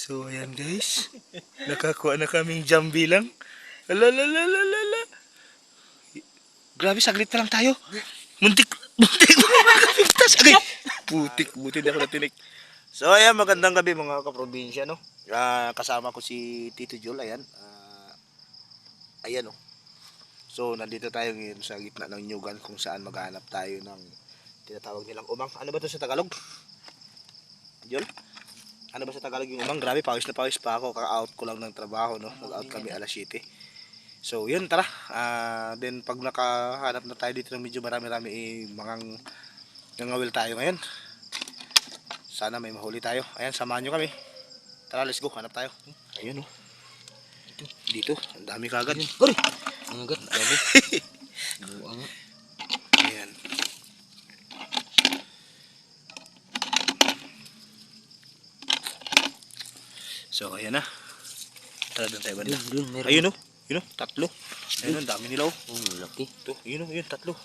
So, ayan guys. Nakakuha na kaming jambi lang. Alalalalala. Grabe, saglit na lang tayo. Muntik, muntik na makakapigtas. Agay, putik, buti di ako natinik. So, ayan, magandang gabi mga kaprobinsya, no? Ah, kasama ko si Tito Jol, ayan. Ah, ayan, no? So, nandito tayo ngayon sa gitna ng Nyugan kung saan maghanap tayo ng tinatawag nilang umang. Ano ba to sa Tagalog? Jol? Ano ba sa Tagalog yung umang? Grabe, pawis na pawis pa ako. Kaka-out ko lang ng trabaho, no? Nag-out kami alas 7. So, yun, tara. Ah, then, pag nakahanap na tayo dito ng medyo marami-rami, eh, mangang nangawil tayo ngayon. Sana may mahuli tayo. Ayan, samahan nyo kami. Tara, let's go. Hanap tayo. Ayun, oh. Dito. Dito. Ang dami kagad. Uy! Ang agat, grabe. Nga. Ayan. So, ayan na. Tara doon tayo banda. Dun. Ayun o. Yun o. Tatlo. Ayun o. Dami nila o. Oh, laki. Ito. Yun o. Yun. Tatlo.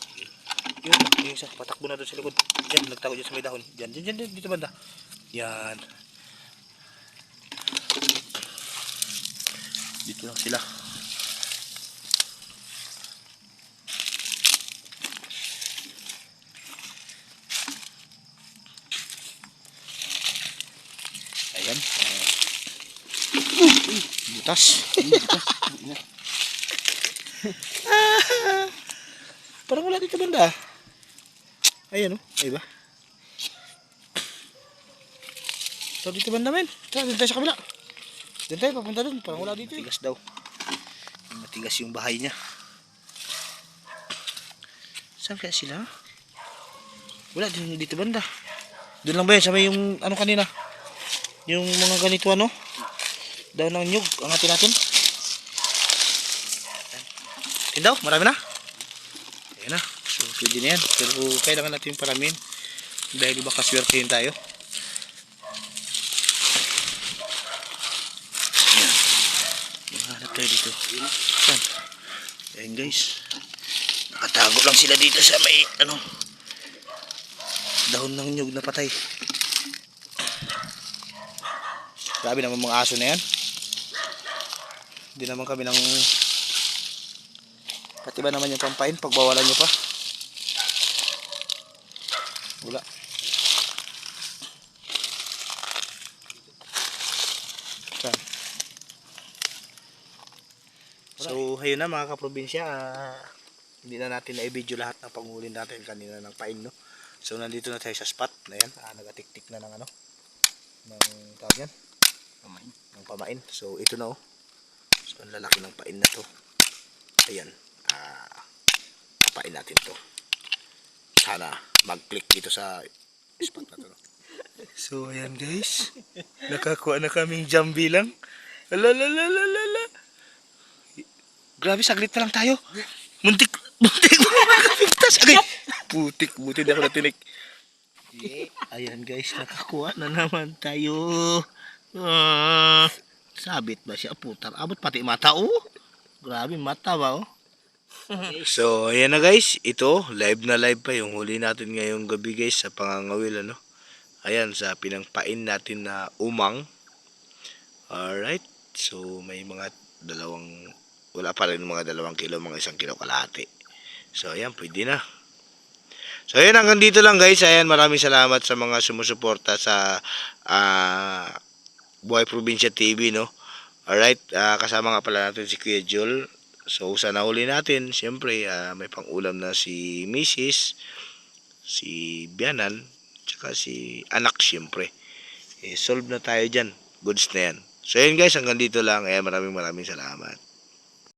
Yun. Yung isa. Patakbo na doon sa likod. Diyan. Nagtago dyan sa may dahon. Diyan. Diyan. Diyan. Dito banda. Yan. Dito lang sila. Ayan. Uh, butas. Ah, Parang wala dito banda. Ayan o. Ay ba? Ito dito banda men. Ito, dito tayo sa kabila. Dito tayo, papunta dun. Parang wala dito. Matigas daw. Matigas yung bahay niya. Saan kaya sila? Wala din dito banda. Doon lang ba yan? Sa may yung ano kanina? Yung mga ganito ano? Daw ng nyug. Angatin natin. Yan daw. Marami na. Ayan na. So, pwede na yan. Pero kailangan natin paramin. Dahil baka swertein tayo. Ayan. Maghanap tayo dito. Saan? Ayan guys. Nakatago lang sila dito sa may ano dahon ng nyug na patay. Grabe naman mga aso na yan. Hindi naman kami ng pati ba naman yung pampain pagbawalan nyo pa. Wala. Saan? So, ayun na mga kaprobinsya. ah, hindi na natin na-video lahat ng panghuli natin kanina ng pain, no? So, nandito na tayo sa spot na yan. Ah, nagatik-tik na ng ano. Ng tawag yan. Pamain. Ng pamain. So, ito na oh. So, ang lalaki ng pain na to. Ayan. Ah, papain natin to. Sana mag-click dito sa spot na to. No? So, ayan guys. Nakakuha na kaming jambi lang. Alalalalala. Grabe, saglit na lang tayo. Muntik, muntik na makakapigtas. Agay, putik, buti di ako natinik. Ayan guys, nakakuha na naman tayo. Ah, sabit ba siya? Putar, abot pati mata oh. Grabe, mata ba oh. so, ayan na guys. Ito, live na live pa yung huli natin ngayong gabi guys sa pangangawil ano. Ayan, sa pinangpain natin na umang. Alright. So, may mga dalawang, wala pa rin mga dalawang kilo, mga isang kilo kalahati. So, ayan, pwede na. So, ayan, hanggang dito lang guys. Ayan, maraming salamat sa mga sumusuporta sa ah Buhay Probinsya TV, no? Alright, ah, kasama nga pala natin si Kuya Jol. So, sa nahuli natin, siyempre, ah, may pang-ulam na si Mrs., si Bianan, tsaka si anak, siyempre. Eh, solve na tayo dyan. Goods na yan. So, ayan guys, hanggang dito lang. Ayan, maraming maraming salamat.